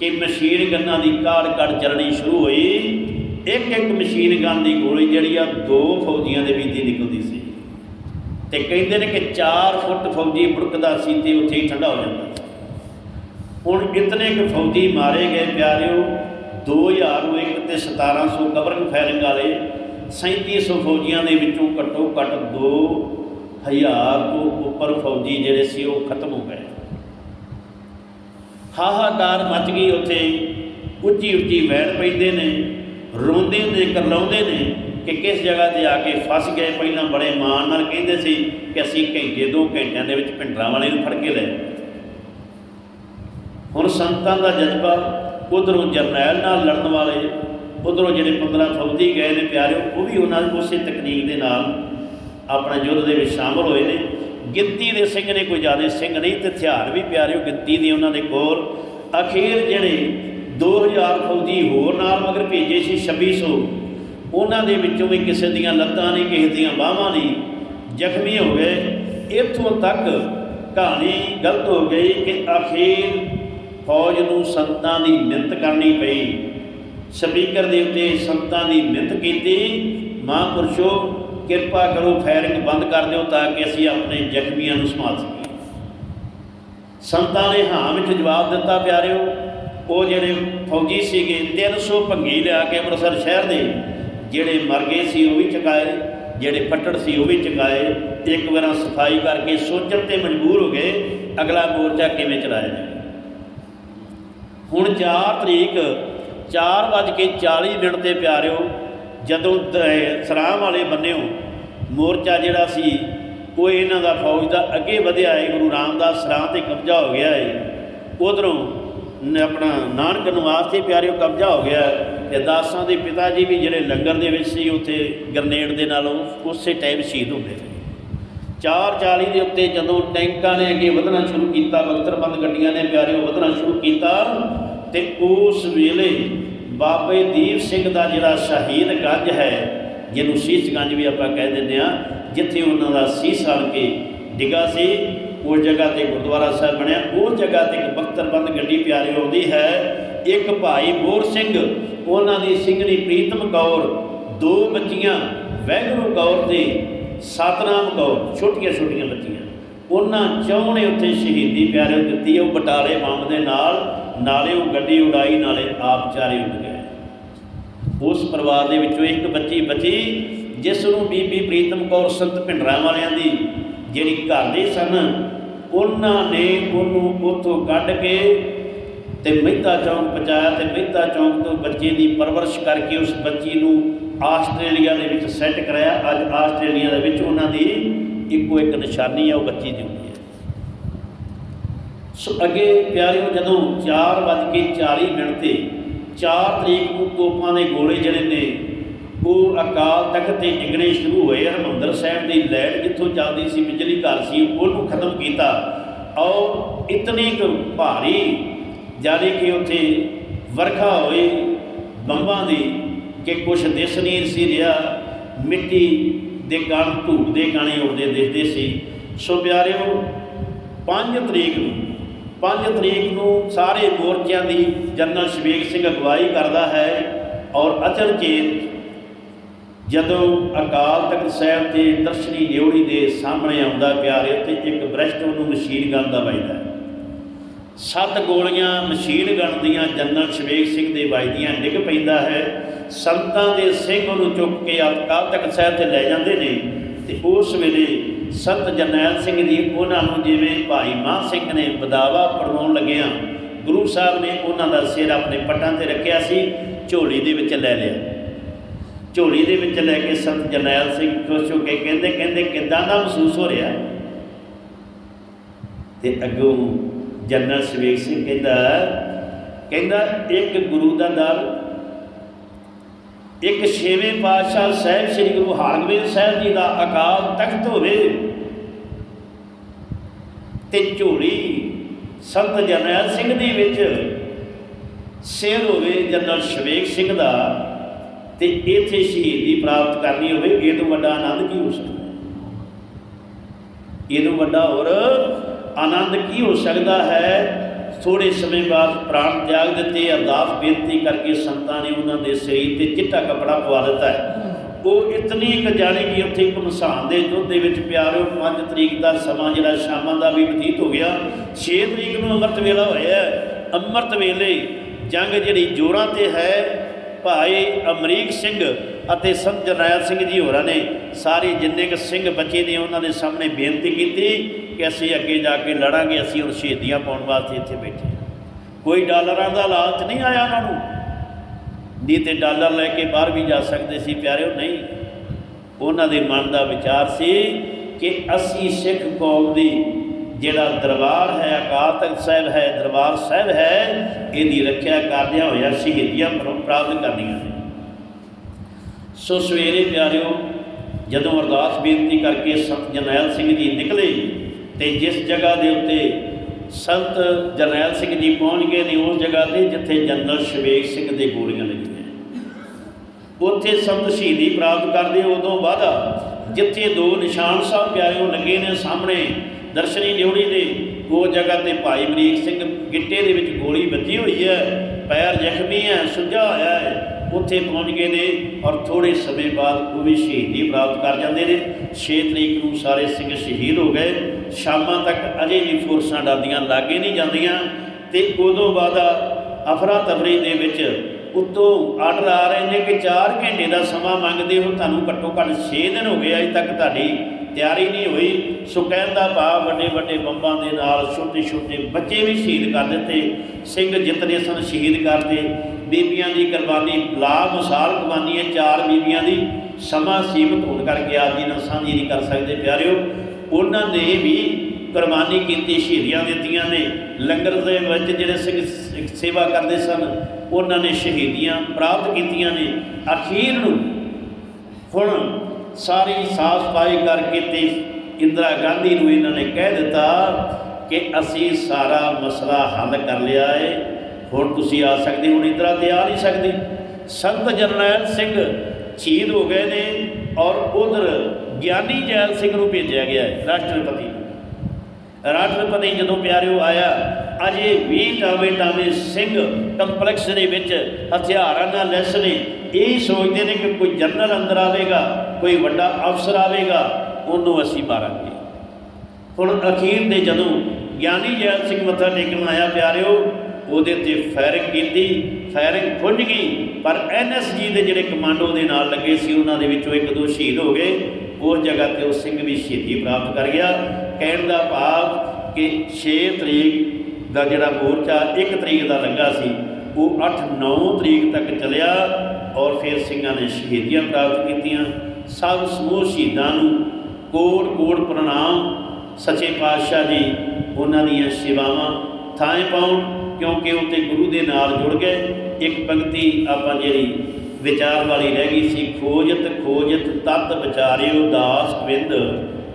ਕਿ ਮਸ਼ੀਨ ਗੰਨਾਂ ਦੀ ਕਾੜ ਕੜ ਚੱਲਣੀ ਸ਼ੁਰੂ ਹੋਈ। ਇੱਕ ਇੱਕ ਮਸ਼ੀਨ ਗਨ ਦੀ ਗੋਲੀ ਜਿਹੜੀ ਆ ਦੋ ਫੌਜੀਆਂ ਦੇ ਵਿੱਚ ਦੀ ਨਿਕਲਦੀ ਸੀ। ਤੇ ਕਹਿੰਦੇ ਨੇ ਕਿ 4 ਫੁੱਟ ਫੌਜੀ ਬੁੜਕਦਾ ਸੀ ਤੇ ਉੱਥੇ ਹੀ ਠੰਡਾ ਹੋ ਜਾਂਦਾ। ਹੁਣ ਇਤਨੇ ਕੁ ਫੌਜੀ ਮਾਰੇ ਗਏ ਪਿਆਰਿਓ 2000 ਨੂੰ ਇੱਕ ਤੇ 1700 ਕਵਰਿੰਗ ਫਾਇਰਿੰਗ ਵਾਲੇ 3700 ਫੌਜੀਆਂ ਦੇ ਵਿੱਚੋਂ ਘੱਟੋ ਘੱਟ 2000 ਤੋਂ ਉੱਪਰ ਫੌਜੀ ਜਿਹੜੇ ਸੀ ਉਹ ਖਤਮ ਹੋ ਗਏ। ਹਾਹਾਕਾਰ ਮਚ ਗਈ ਉੱਥੇ। ਉੱਚੀ ਉੱਚੀ ਵੈਣ ਪੈਂਦੇ ਨੇ, ਰੋਂਦੇ ਨੇ, ਕਰਲਾਉਂਦੇ ਨੇ। ਕਿ ਕਿਸ ਜਗ੍ਹਾ ਤੇ ਆ ਕੇ ਫਸ ਗਏ? ਪਹਿਲਾਂ ਬੜੇ ਮਾਣ ਨਾਲ ਕਹਿੰਦੇ ਸੀ ਕਿ ਅਸੀਂ ਘੰਟੇ, ਦੋ ਘੰਟਿਆਂ ਦੇ ਵਿੱਚ ਭਿੰਡਰਾਂ ਵਾਲੇ ਨੂੰ ਫੜ ਕੇ ਲੈ ਹੁਣ ਸੰਤਾਂ ਦਾ ਜਜ਼ਬਾ ਉਧਰੋਂ ਜਰਨੈਲ ਨਾਲ ਲੜਨ ਵਾਲੇ, ਉਧਰੋਂ ਜਿਹੜੇ 15 ਫੌਜੀ ਗਏ ਨੇ ਪਿਆਰਿਓ, ਉਹ ਵੀ ਉਹਨਾਂ ਦੀ ਉਸੇ ਤਕਨੀਕ ਦੇ ਨਾਲ ਆਪਣਾ ਯੁੱਧ ਦੇ ਵਿੱਚ ਸ਼ਾਮਲ ਹੋਏ ਨੇ। ਗਿਣਤੀ ਦੇ ਸਿੰਘ ਨੇ ਕੋਈ ਜ਼ਿਆਦਾ ਸਿੰਘ ਨਹੀਂ ਤੇ ਹਥਿਆਰ ਵੀ ਪਿਆਰਿਓ ਗਿਣਤੀ ਦੀ ਉਹਨਾਂ ਦੇ ਕੋਲ। ਅਖੀਰ ਜਿਹੜੇ 2000 ਫੌਜੀ ਹੋਰ ਨਾਲ ਮਗਰ ਭੇਜੇ ਸੀ 2600 ਉਹਨਾਂ ਦੇ ਵਿੱਚੋਂ ਵੀ ਕਿਸੇ ਦੀਆਂ ਲੱਤਾਂ ਨਹੀਂ, ਕਿਸੇ ਦੀਆਂ ਬਾਹਾਂ ਨਹੀਂ। ਜ਼ਖਮੀ ਹੋ ਗਏ। ਇੱਥੋਂ ਤੱਕ ਕਹਾਣੀ ਗਲਤ ਹੋ ਗਈ ਕਿ ਅਖੀਰ ਫੌਜ ਨੂੰ ਸੰਤਾਂ ਦੀ ਮਿੰਤ ਕਰਨੀ ਪਈ। ਸਪੀਕਰ ਦੇ ਉੱਤੇ ਸੰਤਾਂ ਦੀ ਮਿੰਤ ਕੀਤੀ। ਮਹਾਂਪੁਰਸ਼ੋ, ਕਿਰਪਾ ਕਰੋ ਫਾਇਰਿੰਗ ਬੰਦ ਕਰ ਦਿਓ ਤਾਂ ਕਿ ਅਸੀਂ ਆਪਣੇ ਜ਼ਖਮੀਆਂ ਨੂੰ ਸੰਭਾਲ ਸਕੀਏ। ਸੰਤਾਂ ਨੇ ਹਾਂ ਵਿੱਚ ਜਵਾਬ ਦਿੱਤਾ, ਪਿਆਰਿਓ। ਉਹ ਜਿਹੜੇ ਫੌਜੀ ਸੀਗੇ 300 ਭੰਗੀ ਲਿਆ ਕੇ ਅੰਮ੍ਰਿਤਸਰ ਸ਼ਹਿਰ ਦੇ ਜਿਹੜੇ ਮਰ ਗਏ ਸੀ ਉਹ ਵੀ ਚੁਕਾਏ, ਜਿਹੜੇ ਫੱਟੜ ਸੀ ਉਹ ਵੀ ਚੁਕਾਏ। ਇੱਕ ਵਾਰਾਂ ਸਫ਼ਾਈ ਕਰਕੇ ਸੋਚਣ ਤੇ ਮਜਬੂਰ ਹੋ ਗਏ, ਅਗਲਾ ਮੋਰਚਾ ਕਿਵੇਂ ਚਲਾਇਆ ਜਾਵੇ? ਹੁਣ 4 ਤਰੀਕ 4:40 ਮਿੰਟ ਤੇ ਪਿਆਰਿਓ, ਜਦੋਂ ਦ- ਸਰਾਮ ਵਾਲੇ ਬੰਨਿਓ, ਮੋਰਚਾ ਜਿਹੜਾ ਸੀ, ਉਹ ਇਹਨਾਂ ਦਾ ਫੌਜ ਦਾ ਅੱਗੇ ਵਧਿਆ ਹੈ ਗੁਰੂ ਰਾਮਦਾਸ ਸਰਾਂ ਤੇ ਕਬਜ਼ਾ ਹੋ ਗਿਆ ਹੈ ਉਧਰੋਂ ਆਪਣਾ ਨਾਨਕ ਨਿਵਾਸ ਤੇ ਪਿਆਰਿਓ ਕਬਜ਼ਾ ਹੋ ਗਿਆ। ਤੇ ਦਾਸਾਂ ਦੇ ਪਿਤਾ ਜੀ ਵੀ ਜਿਹੜੇ ਲੰਗਰ ਦੇ ਵਿੱਚ ਸੀ, ਉੱਥੇ ਗ੍ਰਨੇਡ ਦੇ ਨਾਲ ਉਸ- ਉਸੇ ਟਾਈਮ ਸ਼ਹੀਦ ਹੁੰਦੇ ਨੇ 440 ਦੇ ਉੱਤੇ ਜਦੋਂ ਟੈਂਕਾਂ ਨੇ ਅੱਗੇ ਵਧਣਾ ਸ਼ੁਰੂ ਕੀਤਾ, ਬਖਤਰਬੰਦ ਗੱਡੀਆਂ ਨੇ ਪਿਆਰਿਓ ਵਧਣਾ ਸ਼ੁਰੂ ਕੀਤਾ ਤੇ ਉਸ ਵੇਲੇ ਬਾਬੇ ਦੀਪ ਸਿੰਘ ਦਾ ਜਿਹੜਾ ਸ਼ਹੀਦ ਗੰਜ ਹੈ, ਜਿਹਨੂੰ ਸੀਸਗੰਜ ਵੀ ਆਪਾਂ ਕਹਿ ਦਿੰਦੇ ਆ ਜਿੱਥੇ ਉਹਨਾਂ ਦਾ ਸੀਸ ਆਣ ਕੇ ਡਿੱਗਾ ਸੀ ਉਸ ਜਗ੍ਹਾ ਤੇ ਗੁਰਦੁਆਰਾ ਸਾਹਿਬ ਬਣਿਆ। ਉਸ ਜਗ੍ਹਾ ਤੇ ਇੱਕ ਬਖਤਰਬੰਦ ਗੱਡੀ ਪਿਆਰੀ ਆਉਂਦੀ ਹੈ। ਇੱਕ ਭਾਈ ਬੋਰ ਸਿੰਘ, ਉਹਨਾਂ ਦੀ ਸਿੰਘਣੀ ਪ੍ਰੀਤਮ ਕੌਰ, ਦੋ ਬੱਚੀਆਂ, ਵੈਗਰੂ ਕੌਰ ਤੇ ਸਤਨਾਮ ਕੌਰ, ਛੋਟੀਆਂ ਛੋਟੀਆਂ ਬੱਚੀਆਂ। ਉਹਨਾਂ ਚੌਂ ਨੇ ਉੱਥੇ ਸ਼ਹੀਦੀ ਪਿਆਰੇ ਦਿੱਤੀ, ਉਹ ਬਟਾਲੇ ਬੰਬ ਦੇ ਨਾਲ, ਨਾਲੇ ਉਹ ਗੱਡੀ ਉਡਾਈ, ਨਾਲੇ ਆਪ ਚਾਰੇ ਉੱਡ ਗਏ। ਉਸ ਪਰਿਵਾਰ ਦੇ ਵਿੱਚੋਂ ਇੱਕ ਬੱਚੀ ਬਚੀ, ਜਿਸ ਨੂੰ ਬੀਬੀ ਪ੍ਰੀਤਮ ਕੌਰ ਸੰਤ ਭਿੰਡਰਾਂ ਵਾਲਿਆਂ ਦੀ ਜਿਹੜੀ ਘਰ ਦੇ ਸਨ ਉਹਨਾਂ ਨੇ ਉਹਨੂੰ ਉੱਥੋਂ ਕੱਢ ਕੇ ਤੇ ਮਹਿਤਾ ਚੌਂਕ ਪਹੁੰਚਾਇਆ ਤੇ ਮਹਿਤਾ ਚੌਂਕ ਤੋਂ ਬੱਚੇ ਦੀ ਪਰਵਰਿਸ਼ ਕਰਕੇ ਉਸ ਬੱਚੀ ਨੂੰ ਆਸਟ੍ਰੇਲੀਆ ਦੇ ਵਿੱਚ ਸੈੱਟ ਕਰਾਇਆ। ਅੱਜ ਆਸਟ੍ਰੇਲੀਆ ਦੇ ਵਿੱਚ ਉਹਨਾਂ ਦੀ ਇੱਕੋ ਇੱਕ ਨਿਸ਼ਾਨੀ ਹੈ ਉਹ ਬੱਚੀ ਦੀ ਹੁੰਦੀ ਹੈ। ਸੋ ਅੱਗੇ ਪਿਆਰਿਓ, ਜਦੋਂ 4:40 ਮਿੰਟ ਤੇ 4 ਤਰੀਕ ਨੂੰ ਤੋਪਾਂ ਦੇ ਗੋਲੇ ਜਿਹੜੇ ਨੇ ਉਹ ਅਕਾਲ ਤਖਤ ਤੇ ਡਿੱਗਣੇ ਸ਼ੁਰੂ ਹੋਏ ਹਰਮੰਦਰ ਸਾਹਿਬ ਦੀ ਲਾਈਟ ਜਿੱਥੋਂ ਚੱਲਦੀ ਸੀ, ਬਿਜਲੀ ਘਰ ਸੀ, ਉਹਨੂੰ ਖਤਮ ਕੀਤਾ। ਔਰ ਇਤਨੀ ਕੁ ਭਾਰੀ ਜਾਨੀ ਕਿ ਉੱਥੇ ਵਰਖਾ ਹੋਈ, ਬੰਬਾਂ ਦੀ ਕਿ ਕੁਛ ਦਿਸ ਨਹੀਂ ਸੀ ਰਿਹਾ। ਮਿੱਟੀ ਦੇ ਕਣ ਧੂੜ ਦੇ ਕਾਣੇ ਉੜਦੇ ਦਿਸਦੇ ਸੀ। ਸੋ ਪਿਆਰਿਓ 5 ਤਰੀਕ ਨੂੰ 5 ਤਰੀਕ ਨੂੰ ਸਾਰੇ ਮੋਰਚਿਆਂ ਦੀ ਜਨਰਲ ਸ਼ਵੇਕ ਸਿੰਘ ਅਗਵਾਈ ਕਰਦਾ ਹੈ ਔਰ ਅਚਨਚੇਤ ਜਦੋਂ ਅਕਾਲ ਤਖਤ ਸਾਹਿਬ ਤੇ ਦਰਸ਼ਨੀ ਡਿਉੜੀ ਦੇ ਸਾਹਮਣੇ ਆਉਂਦਾ ਪਿਆਰੇ ਉੱਤੇ ਇੱਕ ਬ੍ਰਸ਼ਟ ਉਹਨੂੰ ਮਸ਼ੀਨ ਗਨ ਦਾ ਵੱਜਦਾ ਸੱਤ ਗੋਲੀਆਂ ਮਸ਼ੀਨ ਗਨ ਦੀਆਂ ਜਨਰਲ ਸ਼ਵੇਕ ਸਿੰਘ ਦੇ ਵੱਜਦੀਆਂ ਡਿੱਗ ਪੈਂਦਾ ਹੈ। ਸੰਤਾਂ ਦੇ ਸਿੰਘ ਉਹਨੂੰ ਚੁੱਕ ਕੇ ਅਕਾਲ ਤਖਤ ਸਾਹਿਬ ਤੇ ਲੈ ਜਾਂਦੇ ਨੇ ਤੇ ਉਸ ਵੇਲੇ ਸੰਤ ਜਰਨੈਲ ਸਿੰਘ ਜੀ ਉਹਨਾਂ ਨੂੰ ਜਿਵੇਂ ਭਾਈ ਮਾਨ ਸਿੰਘ ਨੇ ਬਦਾਵਾ ਪੜਵਾਉਣ ਲੱਗਿਆ, ਗੁਰੂ ਸਾਹਿਬ ਨੇ ਉਹਨਾਂ ਦਾ ਸਿਰ ਆਪਣੇ ਪੱਟਾਂ ਤੇ ਰੱਖਿਆ ਸੀ, ਝੋਲੀ ਦੇ ਵਿੱਚ ਲੈ ਲਿਆ। ਝੋਲੀ ਦੇ ਵਿੱਚ ਲੈ ਕੇ ਸੰਤ ਜਰਨੈਲ ਸਿੰਘ ਖੁਸ਼ ਹੋ ਕੇ ਕਹਿੰਦੇ ਕਹਿੰਦੇ ਕਿੱਦਾਂ ਦਾ ਮਹਿਸੂਸ ਹੋ ਰਿਹਾ? ਤੇ ਅੱਗੋਂ ਜਨਰਲ ਸ਼ਵੇਕ ਸਿੰਘ ਕਹਿੰਦਾ ਕਹਿੰਦਾ ਇੱਕ ਗੁਰੂ ਦਾ ਦਰ ਇੱਕ ਛੇਵੇਂ ਪਾਤਸ਼ਾਹ ਸਾਹਿਬ, ਸ੍ਰੀ ਗੁਰੂ ਹਰਗੋਬਿੰਦ ਸਾਹਿਬ ਜੀ ਦਾ ਅਕਾਲ ਤਖਤ ਹੋਵੇ ਤੇ ਝੋਲੀ ਸੰਤ ਜਰਨੈਲ ਸਿੰਘ ਦੇ ਵਿੱਚ ਸਿਰ ਹੋਵੇ ਜਨਰਲ ਸ਼ਵੇਕ ਸਿੰਘ ਦਾ। ਤੇ ਇੱਥੇ ਸ਼ਹੀਦੀ ਪ੍ਰਾਪਤ ਕਰਨੀ ਹੋਵੇ, ਇਹ ਤੋਂ ਵੱਡਾ ਆਨੰਦ ਕੀ ਹੋ ਸਕਦਾ? ਹੈ ਇਹ ਤੋਂ ਵੱਡਾ ਹੋਰ ਆਨੰਦ ਕੀ ਹੋ ਸਕਦਾ ਹੈ? ਥੋੜੇ ਸਮੇਂ ਬਾਅਦ ਪ੍ਰਾਣ ਤਿਆਗ ਦਿੱਤੇ, ਅਰਦਾਸ ਬੇਨਤੀ ਕਰਕੇ ਸੰਤਾਂ ਨੇ ਉਹਨਾਂ ਦੇ ਸਰੀਰ ਤੇ ਚਿੱਟਾ ਕਪੜਾ ਪਵਾ ਦਿੱਤਾ ਹੈ। ਉਹ ਇਤਨੀ ਕੁ ਜਾਣੀ ਕਿ ਉੱਥੇ ਇੱਕ ਮਸਾਨ ਦੇ ਯੁੱਧ ਦੇ ਵਿੱਚ ਪਿਆਰਿਓ 5 ਤਰੀਕ ਦਾ ਸਮਾਂ ਜਿਹੜਾ ਸ਼ਾਮਾਂ ਦਾ ਵੀ ਬਤੀਤ ਹੋ ਗਿਆ। 6 ਤਰੀਕ ਨੂੰ ਅੰਮ੍ਰਿਤ ਵੇਲਾ ਹੋਇਆ ਹੈ। ਅੰਮ੍ਰਿਤ ਵੇਲੇ ਜੰਗ ਜਿਹੜੀ ਜੋਰਾਂ ਤੇ ਹੈ ਭਾਈ ਅਮਰੀਕ ਸਿੰਘ ਅਤੇ ਸੰਤ ਜਰਨੈਲ ਸਿੰਘ ਜੀ ਹੋਰਾਂ ਨੇ ਸਾਰੇ ਜਿੰਨੇ ਕੁ ਸਿੰਘ ਬਚੇ ਨੇ ਉਹਨਾਂ ਦੇ ਸਾਹਮਣੇ ਬੇਨਤੀ ਕੀਤੀ ਕਿ ਅਸੀਂ ਅੱਗੇ ਜਾ ਕੇ ਲੜਾਂਗੇ, ਅਸੀਂ ਹੁਣ ਸ਼ਹੀਦੀਆਂ ਪਾਉਣ ਵਾਸਤੇ ਇੱਥੇ ਬੈਠੇ ਕੋਈ ਡਾਲਰਾਂ ਦਾ ਲਾਲਚ ਨਹੀਂ ਆਇਆ ਉਹਨਾਂ ਨੂੰ। ਨਹੀਂ ਤੇ ਡਾਲਰ ਲੈ ਕੇ ਬਾਹਰ ਵੀ ਜਾ ਸਕਦੇ ਸੀ, ਪਿਆਰਿਓ, ਨਹੀਂ। ਉਹਨਾਂ ਦੇ ਮਨ ਦਾ ਵਿਚਾਰ ਸੀ ਕਿ ਅਸੀਂ ਸਿੱਖ ਕੌਮ ਦੀ ਜਿਹੜਾ ਦਰਬਾਰ ਹੈ, ਅਕਾਲ ਤਖਤ ਸਾਹਿਬ ਹੈ, ਦਰਬਾਰ ਸਾਹਿਬ ਹੈ, ਇਹਦੀ ਰੱਖਿਆ ਕਰਦਿਆਂ ਹੋਇਆ ਸ਼ਹੀਦੀਆਂ ਪ੍ਰਾਪਤ ਕਰਨੀਆਂ ਨੇ। ਸੋ ਸਵੇਰੇ ਪਿਆਰਿਓ, ਜਦੋਂ ਅਰਦਾਸ ਬੇਨਤੀ ਕਰਕੇ ਸੰਤ ਜਰਨੈਲ ਸਿੰਘ ਜੀ ਨਿਕਲੇ ਤੇ ਜਿਸ ਜਗ੍ਹਾ ਦੇ ਉੱਤੇ ਸੰਤ ਜਰਨੈਲ ਸਿੰਘ ਜੀ ਪਹੁੰਚ ਗਏ ਨੇ, ਉਸ ਜਗ੍ਹਾ ਤੇ ਜਿੱਥੇ ਜਨਰਲ ਸ਼ਵੇਕ ਸਿੰਘ ਦੇ ਗੋਲੀਆਂ ਲੱਗੀਆਂ ਉੱਥੇ ਸੰਤ ਸ਼ਹੀਦੀ ਪ੍ਰਾਪਤ ਕਰਦੇ ਉਦੋਂ ਬਾਅਦ ਜਿੱਥੇ ਦੋ ਨਿਸ਼ਾਨ ਸਾਹਿਬ ਪਿਆਰਿਓ ਲੱਗੇ ਨੇ ਸਾਹਮਣੇ ਦਰਸ਼ਨੀ ਡਿਉੜੀ ਦੇ ਉਹ ਜਗ੍ਹਾ ਤੇ ਭਾਈ ਬਰੀਕ ਸਿੰਘ ਗਿੱਟੇ ਦੇ ਵਿੱਚ ਗੋਲੀ ਵੱਜੀ ਹੋਈ ਹੈ। ਪੈਰ ਜ਼ਖਮੀ ਹੈ, ਸੁੱਜਾ ਹੋਇਆ ਹੈ। ਉੱਥੇ ਪਹੁੰਚ ਗਏ ਨੇ ਔਰ ਥੋੜੇ ਸਮੇਂ ਬਾਅਦ ਉਹ ਵੀ ਸ਼ਹੀਦੀ ਪ੍ਰਾਪਤ ਕਰ ਜਾਂਦੇ ਨੇ। 6 ਤਰੀਕ ਨੂੰ ਸਾਰੇ ਸਿੰਘ ਸ਼ਹੀਦ ਹੋ ਗਏ। ਸ਼ਾਮਾਂ ਤੱਕ ਅਜੇ ਵੀ ਫੋਰਸਾਂ ਡਰਦੀਆਂ ਲਾਗੇ ਨਹੀਂ ਜਾਂਦੀਆਂ ਤੇ ਉਦੋਂ ਬਾਅਦ ਅਫਰਾ ਤਫਰੀ ਦੇ ਵਿੱਚ ਉੱਤੋਂ ਆਰਡਰ ਆ ਰਹੇ ਨੇ ਕਿ 4 ਘੰਟੇ ਦਾ ਸਮਾਂ ਮੰਗਦੇ ਹੋ, ਤੁਹਾਨੂੰ ਘੱਟੋ ਘੱਟ 6 ਦਿਨ ਹੋ ਗਏ ਅਜੇ ਤੱਕ ਤੁਹਾਡੀ ਤਿਆਰੀ ਨਹੀਂ ਹੋਈ। ਸੋ ਕਹਿਣ ਦਾ ਭਾਵ ਵੱਡੇ ਵੱਡੇ ਬੰਬਾਂ ਦੇ ਨਾਲ ਛੋਟੇ ਛੋਟੇ ਬੱਚੇ ਵੀ ਸ਼ਹੀਦ ਕਰ ਦਿੱਤੇ। ਸਿੰਘ ਜਿਤਨੇ ਸਨ ਸ਼ਹੀਦ ਕਰਦੇ। ਬੀਬੀਆਂ ਦੀ ਕੁਰਬਾਨੀ ਲਾ ਮਿਸਾਲ ਕੁਰਬਾਨੀ ਹੈ ਚਾਰ ਬੀਬੀਆਂ ਦੀ ਸਮਾਂ ਸੀਮਤ ਹੋਣ ਕਰਕੇ ਆਪ ਜੀ ਨਾਲ ਸਾਂਝੀ ਨਹੀਂ ਕਰ ਸਕਦੇ ਪਿਆਰਿਓ। ਉਹਨਾਂ ਨੇ ਵੀ ਕੁਰਬਾਨੀ ਕੀਤੀ, ਸ਼ਹੀਦੀਆਂ ਦਿੱਤੀਆਂ ਨੇ। ਲੰਗਰ ਦੇ ਵਿੱਚ ਜਿਹੜੇ ਸਿੰਘ ਸੇਵਾ ਕਰਦੇ ਸਨ, ਉਹਨਾਂ ਨੇ ਸ਼ਹੀਦੀਆਂ ਪ੍ਰਾਪਤ ਕੀਤੀਆਂ ਨੇ। ਅਖੀਰ ਨੂੰ ਹੁਣ ਸਾਰੀ ਸਾਫ਼ ਸਫ਼ਾਈ ਕਰਕੇ ਤੇ ਇੰਦਰਾ ਗਾਂਧੀ ਨੂੰ ਇਹਨਾਂ ਨੇ ਕਹਿ ਦਿੱਤਾ ਕਿ ਅਸੀਂ ਸਾਰਾ ਮਸਲਾ ਹੱਲ ਕਰ ਲਿਆ ਹੈ ਹੁਣ ਤੁਸੀਂ ਆ ਸਕਦੇ ਹੁਣ ਇੰਦਰਾ ਤੇ ਆ ਨਹੀਂ ਸਕਦੀ। ਸੰਤ ਜਰਨੈਲ ਸਿੰਘ ਸ਼ਹੀਦ ਹੋ ਗਏ ਨੇ ਔਰ ਉਧਰ ਗਿਆਨੀ ਜੈਲ ਸਿੰਘ ਨੂੰ ਭੇਜਿਆ ਗਿਆ ਹੈ, ਰਾਸ਼ਟਰਪਤੀ ਰਾਸ਼ਟਰਪਤੀ ਜਦੋਂ ਪਿਆਰਿਓ ਆਇਆ, ਅਜੇ 20 ਟਾਵੇ ਟਾਵੇ ਸਿੰਘ ਕੰਪਲੈਕਸ ਦੇ ਵਿੱਚ ਹਥਿਆਰਾਂ ਨਾਲ ਲੈਸ ਨੇ। ਇਹ ਸੋਚਦੇ ਨੇ ਕਿ ਕੋਈ ਜਨਰਲ ਅੰਦਰ ਆਵੇਗਾ। ਕੋਈ ਵੱਡਾ ਅਫਸਰ ਆਵੇਗਾ, ਉਹਨੂੰ ਅਸੀਂ ਮਾਰਾਂਗੇ। ਹੁਣ ਅਖੀਰ ਦੇ ਜਦੋਂ ਗਿਆਨੀ ਜੈਲ ਸਿੰਘ ਮੱਥਾ ਟੇਕਣ ਆਇਆ, ਪਿਆਰਿਓ, ਉਹਦੇ ਤੇ ਫਾਇਰਿੰਗ ਕੀਤੀ, ਫਾਇਰਿੰਗ ਖੁੱਝ ਗਈ, ਪਰ ਐਨਐਸਜੀ ਦੇ ਜਿਹੜੇ ਕਮਾਂਡੋ ਦੇ ਨਾਲ ਲੱਗੇ ਸੀ, ਉਹਨਾਂ ਦੇ ਵਿੱਚੋਂ ਇੱਕ ਦੋ ਸ਼ਹੀਦ ਹੋ ਗਏ। ਉਸ ਜਗ੍ਹਾ ਤੇ ਉਹ ਸਿੰਘ ਵੀ ਸ਼ਹੀਦੀ ਪ੍ਰਾਪਤ ਕਰ ਗਿਆ। ਕਹਿਣ ਦਾ ਭਾਵ ਕਿ 6 ਤਰੀਕ ਦਾ ਜਿਹੜਾ ਮੋਰਚਾ 1 ਤਰੀਕ ਦਾ ਲੱਗਾ ਸੀ, ਉਹ 8-9 ਤਰੀਕ ਤੱਕ ਚੱਲਿਆ ਔਰ ਫਿਰ ਸਿੰਘਾਂ ਨੇ ਸ਼ਹੀਦੀਆਂ ਪ੍ਰਾਪਤ ਕੀਤੀਆਂ। ਸਭ ਸਮੂਹ ਸ਼ਹੀਦਾਂ ਨੂੰ ਕੋਟ ਕੋਟ ਪ੍ਰਣਾਮ। ਸੱਚੇ ਪਾਤਸ਼ਾਹ ਜੀ ਉਹਨਾਂ ਦੀਆਂ ਸੇਵਾਵਾਂ ਥਾਂ ਪਾਉਣ, ਕਿਉਂਕਿ ਉਹ ਤੇ ਗੁਰੂ ਦੇ ਨਾਲ ਜੁੜ ਗਏ। ਇੱਕ ਪੰਕਤੀ ਆਪਾਂ ਜਿਹੜੀ ਵਿਚਾਰ ਵਾਲੀ ਰਹਿ ਗਈ ਸੀ, ਖੋਜਤ ਖੋਜਤ ਤਤ ਵਿਚਾਰਿਓ ਦਾਸ ਗੋਬਿੰਦ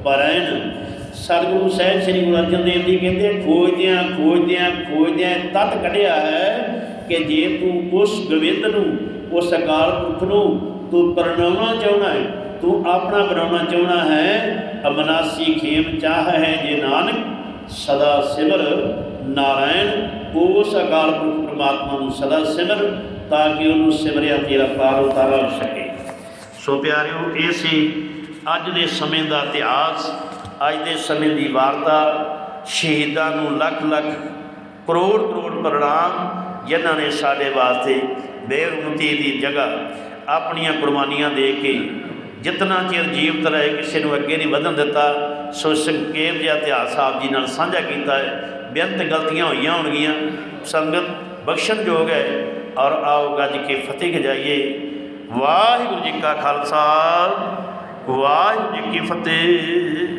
ਪਰੈਨ। ਸਤਿਗੁਰੂ ਸਾਹਿਬ ਸ੍ਰੀ ਗੁਰੂ ਅਰਜਨ ਦੇਵ ਜੀ ਕਹਿੰਦੇ, ਖੋਜਦਿਆਂ ਖੋਜਦਿਆਂ ਖੋਜਦਿਆਂ ਤਤ ਕੱਢਿਆ ਹੈ ਕਿ ਜੇ ਤੂੰ ਉਸ ਗੋਬਿੰਦ ਨੂੰ, ਉਸ ਅਕਾਲ ਪੁਰਖ ਨੂੰ ਤੂੰ ਪਰਣਾਉਣਾ ਚਾਹੁੰਦਾ ਹੈ ਤੂੰ ਆਪਣਾ ਬਣਾਉਣਾ ਚਾਹੁੰਦਾ ਹੈ ਅਮਨਾਸੀ ਖੇਮ ਚਾਹ ਹੈ ਜੇ ਨਾਨਕ, ਸਦਾ ਸਿਮਰ, ਨਾਰਾਇਣ ਉਸ ਅਕਾਲ ਪੁਰਖ ਪ੍ਰਮਾਤਮਾ ਨੂੰ ਸਦਾ ਸਿਮਰ, ਤਾਂ ਕਿ ਉਹਨੂੰ ਸਿਮਰਿਆ ਤੇਰਾ ਪਾਰ ਉਤਾਰਾ ਹੋ ਸਕੇ। ਸੋ ਪਿਆਰਿਓ, ਇਹ ਸੀ ਅੱਜ ਦੇ ਸਮੇਂ ਦਾ ਇਤਿਹਾਸ, ਅੱਜ ਦੇ ਸਮੇਂ ਦੀ ਵਾਰਤਾ। ਸ਼ਹੀਦਾਂ ਨੂੰ ਲੱਖ ਲੱਖ ਕਰੋੜ ਕਰੋੜ ਪ੍ਰਣਾਮ, ਜਿਨ੍ਹਾਂ ਨੇ ਸਾਡੇ ਵਾਸਤੇ ਬੇਰੁਮਤੀ ਦੀ ਜਗ੍ਹਾ ਆਪਣੀਆਂ ਕੁਰਬਾਨੀਆਂ ਦੇ ਕੇ ਜਿਤਨਾ ਚਿਰ ਜੀਵਤ ਰਹੇ, ਕਿਸੇ ਨੂੰ ਅੱਗੇ ਨਹੀਂ ਵਧਣ ਦਿੱਤਾ, ਸੋ ਸੰਖੇਪ ਜਿਹਾ ਇਤਿਹਾਸ ਆਪ ਜੀ ਨਾਲ ਸਾਂਝਾ ਕੀਤਾ ਹੈ। ਬੇਅੰਤ ਗਲਤੀਆਂ ਹੋਈਆਂ ਹੋਣਗੀਆਂ। ਸੰਗਤ ਬਖਸ਼ਣਯੋਗ ਹੈ ਔਰ ਆਓ ਗੱਜ ਕੇ ਫਤਿਹ ਗਜਾਈਏ। ਵਾਹਿਗੁਰੂ ਜੀ ਕਾ ਖਾਲਸਾ, ਵਾਹਿਗੁਰੂ ਜੀ ਕੀ ਫਤਿਹ।